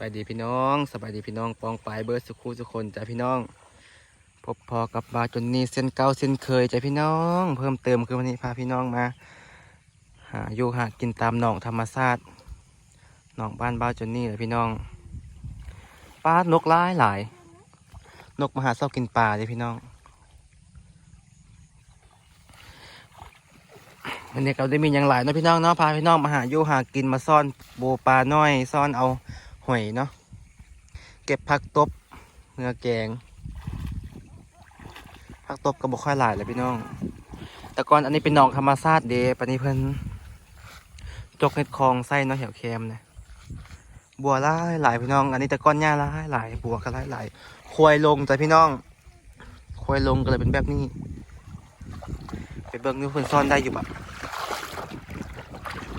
บายดีพี่น้องสบายดีพี่น้องปองปลายเบิร์ดสุขุสุคนจ้ะพี่น้อง พบพอกับบาจนนี่เส้นเก่าเส้นเคยจ้ะพี่น้อง เพิ่มเติมคือวันนี้พาพี่น้องมาหาอยู่หากินตามหนองธรรมชาติหนองบ้านบ้าจนนี่เลยพี่น้องปลานกหลายหลาย นกมาหาเศร้ากินปลาเลยพี่น้องวันนี้เราได้มีอย่างหลายเนาะพี่น้องเนาะพาพี่น้องมาหาอยู่หากินมาซ่อนโบปลาน้อยซ่อนเอา หอยเนาะเก็บผักตบเนื้อแกงผักตบก็บอกค่อยหลายเลยพี่น้อง แต่ก่อนอันนี้เป็นหนองธรรมชาติเดปนนี้เพิ่นจกเห็ดคลองไส้เนาะแถวแคมนะบัวลายหลายพี่น้อง อันนี้แต่ก้อนหญ้าลายหลายบัวก็หลายหลายควายลงจ้ะพี่น้อง ควายลงก็เลยเป็นแบบนี้ไปเบิ่งดูเพิ่นซ่อนได้อยู่ปะ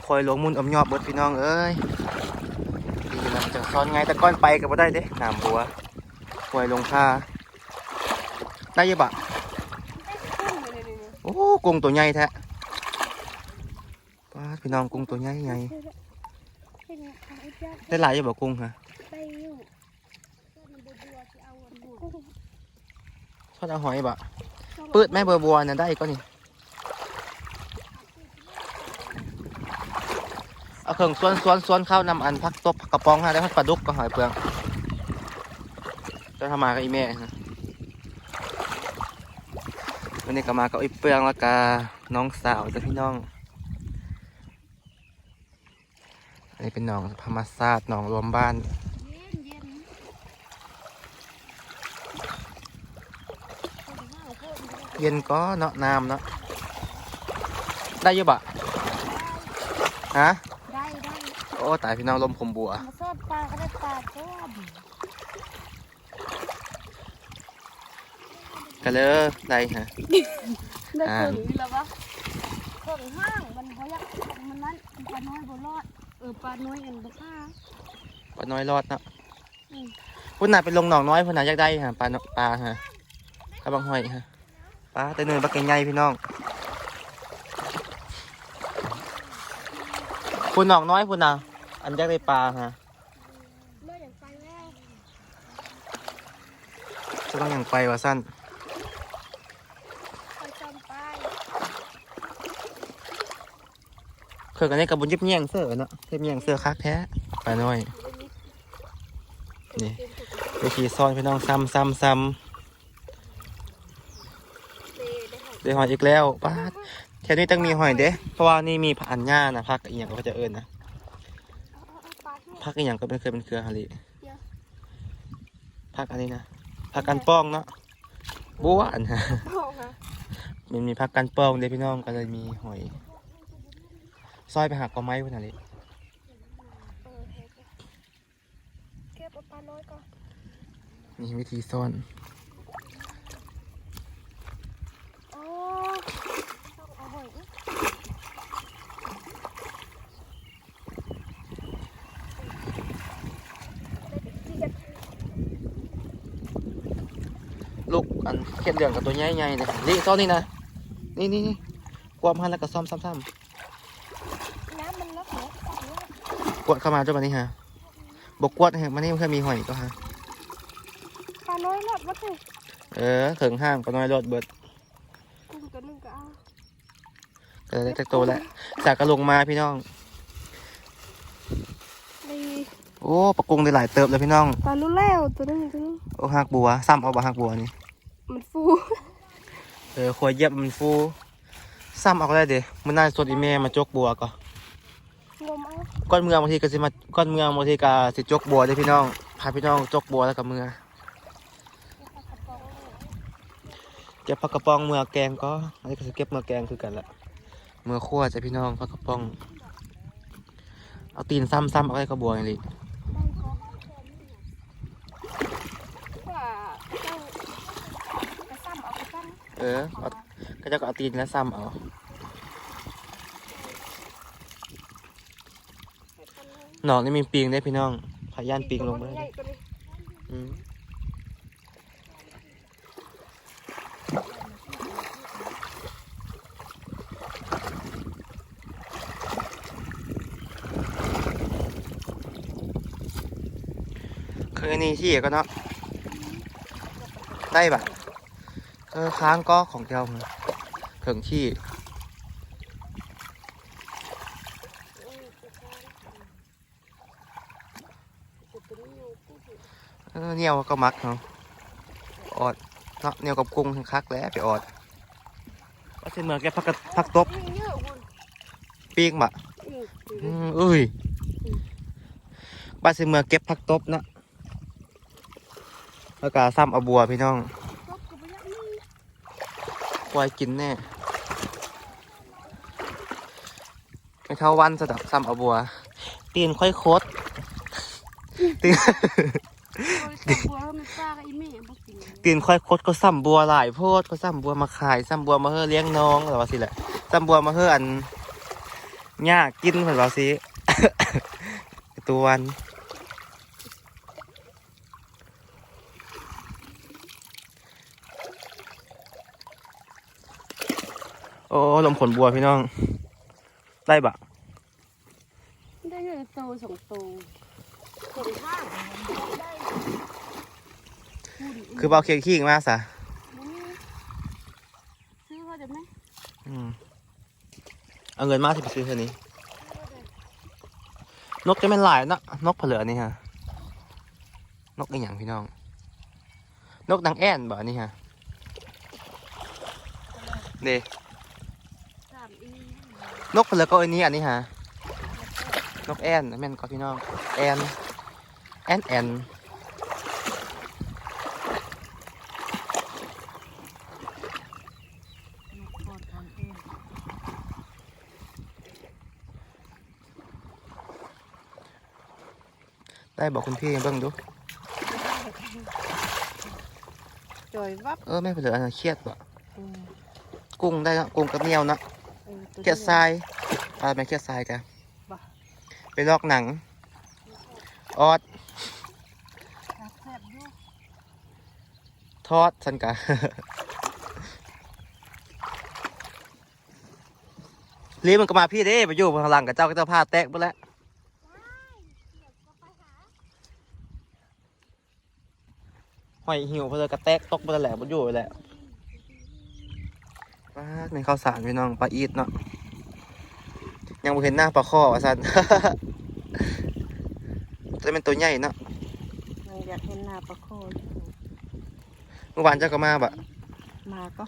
ควายลงมุนอมยอบเบิดพี่น้องเอ้ย นอนไงต่ก้อนไปก็บ่ได้เด้น้ำบัวควยลงค่าได้ยี่ปะโอ้กุ้งตัวใหญ่แท้ป้าพี่น้องกุ้งตัวใหญ่ใหญ่ได้หลายยู่บ่กุ้งฮะทอดเอาหอยบ่เปิดแม่เบอร์บัวน่ะได้ก็นี่ เอาเครื่องส่วนส่วนส่วนเข้านำอันพักตบกระป๋องฮะได้พักปลาดุกก็หอยเปลืองจะทำมากับอีแม่วันนี้ก็มากับอ้เปลืองแล้วก็น้องสาวจะพี่น้องอันนี้เป็นหนองธรรมศาสตร์หนองรวมบ้านเย็นก็เนาะน้ำเนาะได้เยอะบะฮะ อ้ตายพี่น้องลมคมบัวมาซอดปลาก็ได้ปลาต้มกันเลยได้ฮะได้อ่าถึงแล้วปะถึงห้างมันเขาอยากมันนั้นปลาน้อยบ่รอดเออปลาน้อยเอ็นบ่ฆ่าปลาน้อยรอดเนาะอืมพุ่นน่ะเป็นลงหนองน้อยพุ่นน่ะอยากได้ฮะปลาเนาะปลาฮะกระบังหอยฮะปลาแต่เนินปลาเก่งใหญ่พี่น้องพุ่นหนองน้อยพุ่นน่ะ อันยากได้ปลาฮะเมื่ออย่างไปแล้วจะต้องอย่างไปว่าสั้นไปจำไปเคยกันนี้กับบุญยิบเงี่ยงเสือเนาะเทียบเงี่ยงเสือคักแท้ปลาน้อยนี่วิธีซ่อนพี่น้องซ้ำซ้ำซ้เดได้หอยำได้หอยอีกแล้วป้าแถวนี้ต้องมีหอยเด้เพราะว่านี่มีผันหญ้านะพักอีกอย่างก็จะเอิญนะ เอาเอาเอาปลาให้ พักอีกอย่างก็เป็นเคยเป็นเครือฮาริเดี๋ยวพักอันนี้นะพักกันป้องเนาะบัวอันฮะเอาค่ะมันมีพักกันป้องเด้พี่น้องก็เลยมีหอยซอยไปหักกอไม้พุ่นฮาริเออเฮ็ดเลยเก็บเอาปลาน้อยก่อนนี่วิธีซ่อน อ๋อต้องเอาหอยอีกได้ดิที่จะ ลูก อันเข็ดเหลืองกับตัวใหญ่ๆเลยนี่ซ่อนนี่นะนี่นี่นี่ความพันแล้วก็ซ่อมซ้ำๆน้ำมันลดเหรอกวดเข้ามาเจ้าบันนี้ฮะบกกวดฮะมันนี่มันเคยมีหอยก็ฮะปลาน้อยลดมาสิเออเขิงห้างก็น้อยรถเบิดกุ้งตัวหนึงก็เอาก็ได้จักโตแล้วจากกระลงมาพี่น้อง ดีโอ้ปลากุ้งได้หลายเติบเลยพี่น้อง ปลาลูแล้วตัวหนึงตัวหนึงโอ้หักบัวซ้ำเอาบ่หักบัวนี่ มันฟู เออขวดเหยียบมันฟูซ้ำเอาก็ได้เด้มันน่าสดอีเมมาจกบัวก็งมเอาก้อนเมืองบางทีก็สิมาก้อนเมืองบางทีก็สิจกบัวได้อพี่น้องพาพี่น้องจกบัวแล้วก็เมือเก็บผักกระป๋องเมือแกงก็อันนี้ก็สิเก็บเมือแกงคือกันแหละเมือขั้วจ้ะพี่น้องผักกระป๋อง เอาตีนซ้ำๆเอาไว้กระบัวอย่างนี้ ว่าเจ้ากระซ้ำเอากระซ้ เออเอาก็จะก็เอาตีนแล้วซ้ำเอาหนองนี่มีปิงได้พี่น้องพาย่านปิงลงไปใหญ่ตัวนี้อืมเคยนี่ที่ก็เนาะได้ปะ เออค้างก็ของเจ้าเขิงที่เออเหนียวก็มักเนาะออดเนาะเหนียวกับกุ้งทั้งคักแล้วไปออด ก็เช่นเมืองแกพักกะพักตบเยอะคุณปีกบะอืมอืมอุ้ยบ้านเช่นเมืองเก็บพักตบเนาะแล้วก็ซ้ำเอาบัวพี่น้องตบกับพยักนี่ ควายกินแน่ไม่เท่าวันสะดับซ้ำเอาบัวตีนค่อยโคตรตีนโอ้ยตบบัวมันซ่ากับอีแม่บ่กินเลยตีนค่อยโคตรก็ซ้ำบัวหลายโพดก็ซ้ำบัวมาขายซ้ำบัวมาเฮ้อเลี้ยงน้องหรือว่าสิแหละซ้ำบัวมาเฮ้ออันหญ้ากินเหมือนว่าสิตัววัน อ้ลมผลบัวพี่น้อง ได้บะได้เงินโตสองโตสองข้างได้พูดอีกคือเบาเคียงขี้มาซะซื้อเขาได้ไหมอืมเอาเงินมาที่ไปซื้อเท่านี้ นกจะเป็นหลายเนาะนกเผลือนี่ฮะ นกอีหยังพี่น้อง นกดังแอ่นบ่นี่ฮะเดสามอี นกเผลือก็อันนี้อันนี้ฮะนกแอ่นแม่นก็พี่น้องแอ่นแอ่นแอ่นได้บอกคุณพี่เบิ่งดูจอยวับเออแม่เผลืออันนั้นเครียดบ่อืมกุ้งได้เนาะกุ้งกับเหนียวเนาะออตัว เครียดทรายอะไรไหมเครียดทรายกันบ่ไปลอกหนัง ออดแซ่บอยู่ทอดสันกะรีบมันก็มาพี่เด้ไปอยู่ข้างหลังกับเจ้าก็เจ้าผ้าแตกหมดแล้วหอยหิวเพนเลยกระแตกตกไปแล้วแหละมันอยู่แหละ ปลาในข้าวสารพี่น้องปลาอีดเนาะยังไม่เห็นหน้าปลาข้อว่าสันจะเป็นตัวใหญ่เนาะมันอยากเห็นหน้าปลาโคอยู่เมื่อวานเจ้าก็มาบะมาก็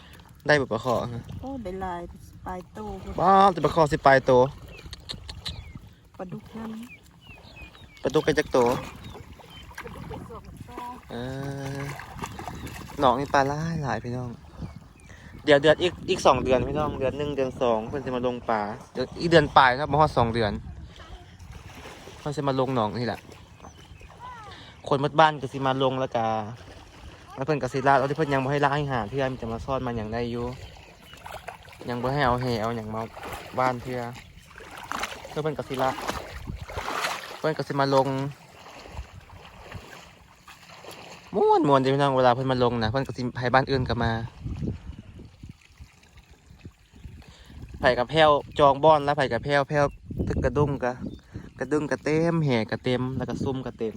ได้แบบปลาข้อโอ้ได้ลายปลายโตบ้าจะปลาข้อสิปลายตัวปลาดุกน้ปลาดุกเป็นจักตัวำปลาดุกเป็นสองโตเออหนองนี่ปลาหลายหลายพี่น้อง เดี๋ยวเดือนอีกอีกสองเดือนพี่น้องเดือนหนึ่งเดือนสองเพิ่นจะมาลงปลาเดี๋ยวอีกเดือนปลายครับมาฮอดสองเดือนเพิ่นจะมาลงหนองนี่แหละ คนหมดบ้านก็สิมาลงแล้วก็แล้วเพิ่อนก็สิลาแล้วที่เพิ่อนยังบ่ให้ลาให้หาเพื่อนจะมาซ่อนมันอย่างได้อยู่ยังบ่ให้เอาแหเอาอย่างมาบ้านเพื่อเพื่อเพิ่นก็สิลาเพิ่นก็สิมาลงม่วนม่วนจะพี่น้องเวลาเพิ่อนมาลงนะเพิ่อนก็สิให้บ้านอื่นก็มาไผ่กับแพ้วจองบ้อนแล้วไผ่กับแพ้วแพ้วตึกกระดุมกะกระดุมกระเต็มแห่กระเต็มแล้วก็ซุ่มกระเต็ม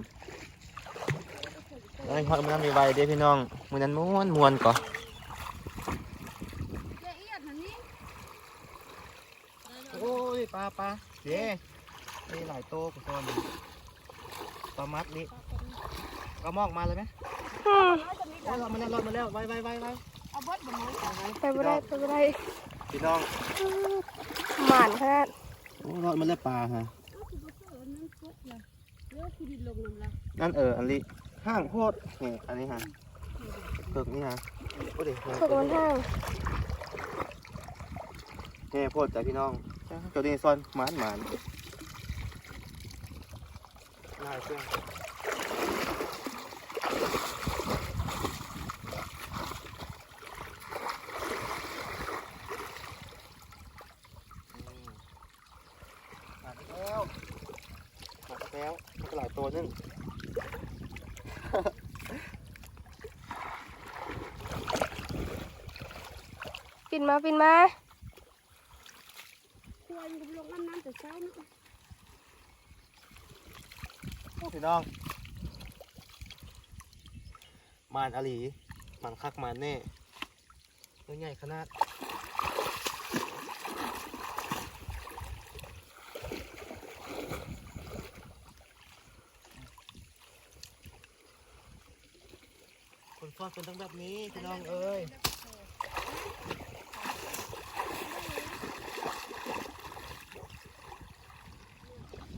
แล้วไอ้ฮอดมันนั้นมีไวเด้พี่น้องมื้อนั้นม่วนม่วนก่อละเอียดอันนี้โอ้ยปลาปลาเด้นี่หลายโตกว่าตอนปลามัดนี่กระมอกมาเลยไหมน้อยจะมีโอ้ยรอดมาแล้วรอดมาแล้วไวไวไวไวเอาเบิดบ่น้อยเอาไว้ไปบ่ได้ไปบ่ได้ พี่น้องหมานขนาดโอ้รอดมาแล้วปลาฮะเอาสิบ่เกิดนั่นกดเลยเลือกที่ดินลงน้ำละนั่นเอออันนี้ห้างโพดนี่อันนี้ฮะเกิกนี่ฮะโอ้เด็กพวกมันห้างนี่โพดจ้ะพี่น้องเจ้าดีซอนหมานหมานน่าเชื่อมาแล้วมาแล้วหลายตัวนึง ปิ นมาปินมาควรจะลงน้ำน้ำแต่เช้านะพี่น้อง มานอลีมานคักมานแน่ตัวใหญ่ขนาดคนฟอดเป็นต้องแบบนี้พี่น้องเอ้ย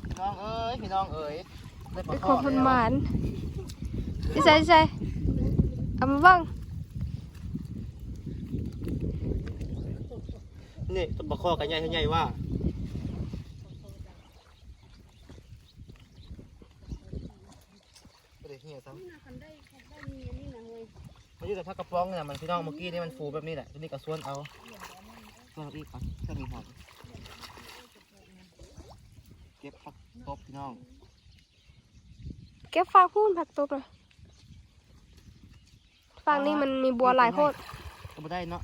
พี่น้องเอ้ยพี่ น้องเอ้ยได้ปลาเป็นข้ของอคนหแล้วมานดิใส่ดิใส่เอามาเบ้างนี่ตัวปลาข้อกันใหญ่เท่าใหญ่ว่าไม่ได้เหี้ยซ้ำนี่นะคันได้คันได้มีอันนี้นะเฮ้ยมันอยู่แต่พักกระป๋องเนี่ยมันพี่น้องเมื่อกี้นี่มันฟูแบบนี้แหละตัวนี้ก็ส่วนเอาส่วนเอาอีกก่อนถ้ามีหอม เก็บผักตบพี่น้อง เก็บฟางพูนผักตบเลยฟางนี่มันมีบัวหลายโพดก็ไม่ได้เนาะ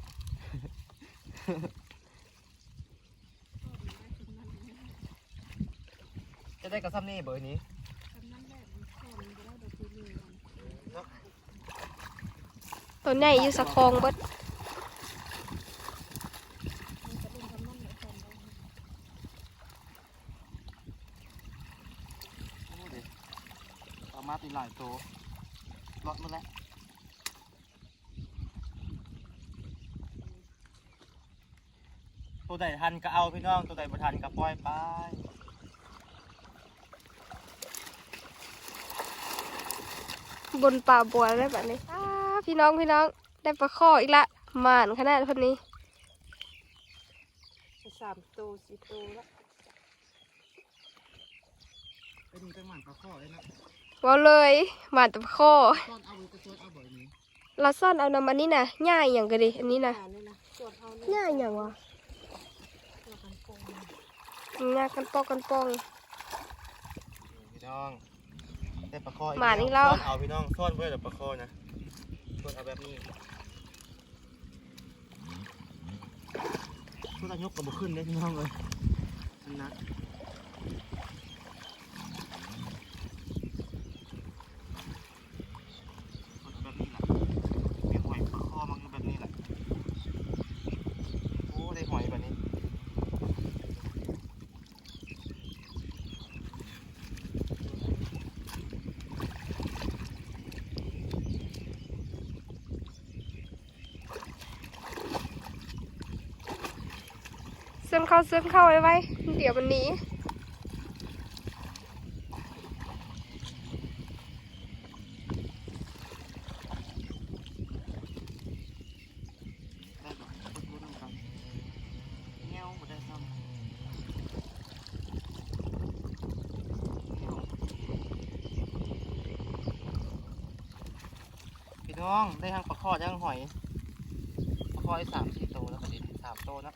จะได้กระซ้ำนี่เบอร์นี้คันนั้นแหละมันซ่อนมันจะได้แบบนี้เลยเนาะตัวใหญ่อยู่สะคองเบิด มันจะเป็นคำนั้นแหละซ่อนได้ โอ้เดี๋ยวเอามาตี หลายตัวรอดมาแล้วตัวใดทันก็เอาพี่น้องตัวใดบ่ทันก็ปล่อยไปบนป่าบัวได้แบบนี้อ้าพี่น้องพี่น้องได้ปลาข้ออีกละหมานขนาดคนนี้สามตัวสี่ตัวแล้วไอ้นี่เป็นหมันปลาข้อเลยนะ ว่าเลยหมานแต่ปลาข้อซ่อนเอาไว้ก็ซ่อนเอาบ่อยนี้เราซ่อนเอานำอันนี้นะง่ายอย่างกันดิอันนี้นะอ่านี่นะสวดเอาเนี่ยง่ายอย่างวะสวดกันโกงง่ายกันปอกกันปองพี่น้องได้ปลาข้อหมานี่เราซ่อนเอาพี่น้องซ่อนไว้แต่ปลาข้อนะซ่อนเอาแบบนี้ซ่อนเอายกกับบุขึ้นเลยพี่น้องเลยมันหนักซ่อนเอาแบบนี้แหละมีหอยปลาข้อมันอยู่แบบนี้แหละโอ้ได้หอยแบบนี้ เข้าเส้นเข้าไว้ไว้ เดี๋ยวมันหนีได้ก่อนพูดๆกันเงี้ยวบ่ได้ซ้ำเงี้ยวพี่น้องได้ทั้งปลาข้อด้ทั้งหอยปลาข้อดสามสี่โตแล้วก็ดินสามโตัวนะ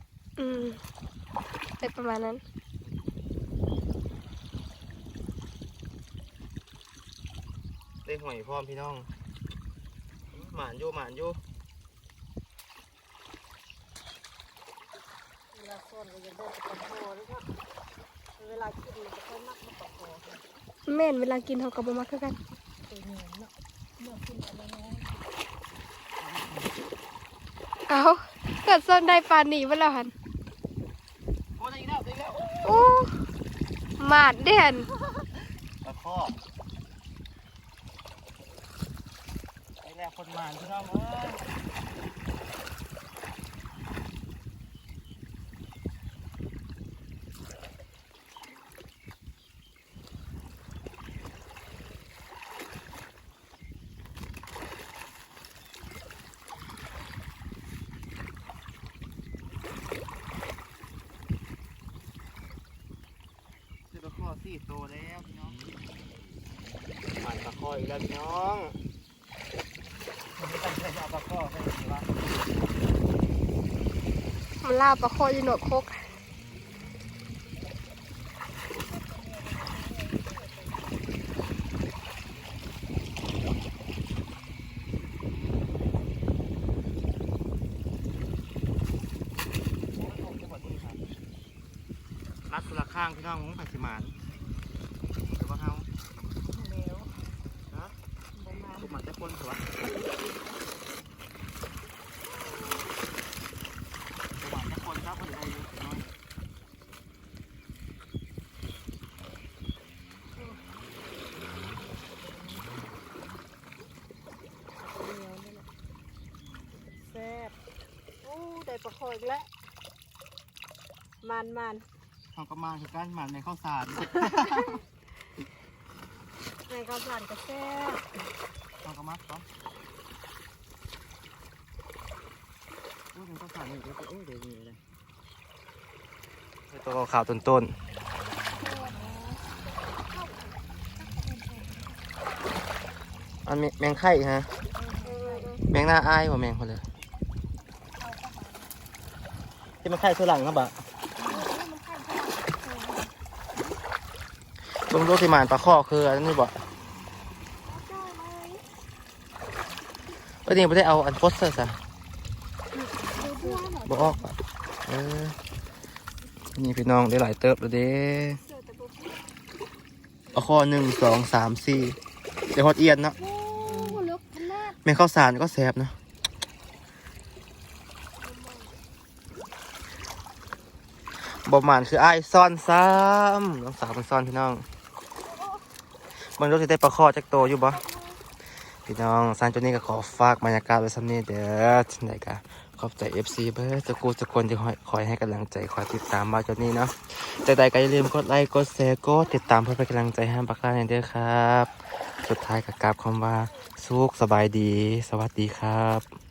อืมได้ประมาณนั้นได้หอยพร้อมพี่น้อง หมานอยู่หมานอยู่เวลาซ่อนก็จะได้ตะโพแล้วก็เวลากินมันจะค่อยมักมาตะโพแม่นเวลากินเขากับมาคือกันตัวเหนียวเนาะเมื่อกินอะไรน้อยเอาเกิดส้นได้ปลาหนีมาแล้วหัน โอ้ได้อีกแล้วได้อีกแล้ว โอ้ห มาดเด่นตะคอกไอแรกคนมานพี่น้องเอ้ย ได้ปลาข้อสี่ตัวแล้วพี่น้องหมันปลาข้ ออีกแล้วพี่น้องวันนี้ตั้งใจจะเอาปลาข้อให้ดีวะมันล่าปลาคออยู่หนวดคกรัดคนละข้างพี่น้องมึงไปสิหมานเดี๋ยวว่าเฮา แล้ว ฮะ บ่มา ลูกหมันจะ คนเถอะประมาณจะคนครับคนได้อยู่น้อย แซ่บโอ้ได้ ปลาคออีกแล้วมันมันเขาก็มาคือการหมันในข้าวสาร ในข้าวสารก็แซ่บเขาก็มาเขาพูดถึงข้าวสารนี่เดี๋ยวเอ้ยเดี๋ยวนี้เลยตัวขาวๆต้นๆอันแมงไข่ฮะ แมงหน้าอายว่าแมงคนเลย ที่มันไข่ตัวหลังครับบะลงโลกที่มานปลาข้อคืออันนี้บ่ก็นี่ไม่ได้เอาอันโพสเตอร์ซะบ่ออกอะเออนี่พี่น้องได้หลายเติบแล้วเด้ปลาข้อหนึ่งสองสามสี่เดี๋ยวฮอดเอียนเนาะโอ้ลึกขนาดแมงข้าวสารก็แซ่บเนาะ บอมานคือไอ้ซ่อนซ้ำน้องสาวมันซ่อนพี่น้องมันรู้สึกได้ปลาข้อจากโตอยู่บ่พี่น้องซานจนนี้ก็ขอฝากบรรยากาศไว้สำนี้เด้อที่ไหนกะขอบใจ FC เบิร์สกูสกคนที่คอยให้กำลังใจคอยติดตามมาจนนี้เนาะใจใดก็อย่าลืมกดไลค์กดแชร์กดติดตามเพื่อเป็นกำลังใจให้บักลาในเด้อครับ สุดท้ายกับกราบคำว่าสุขสบายดี สวัสดีครับ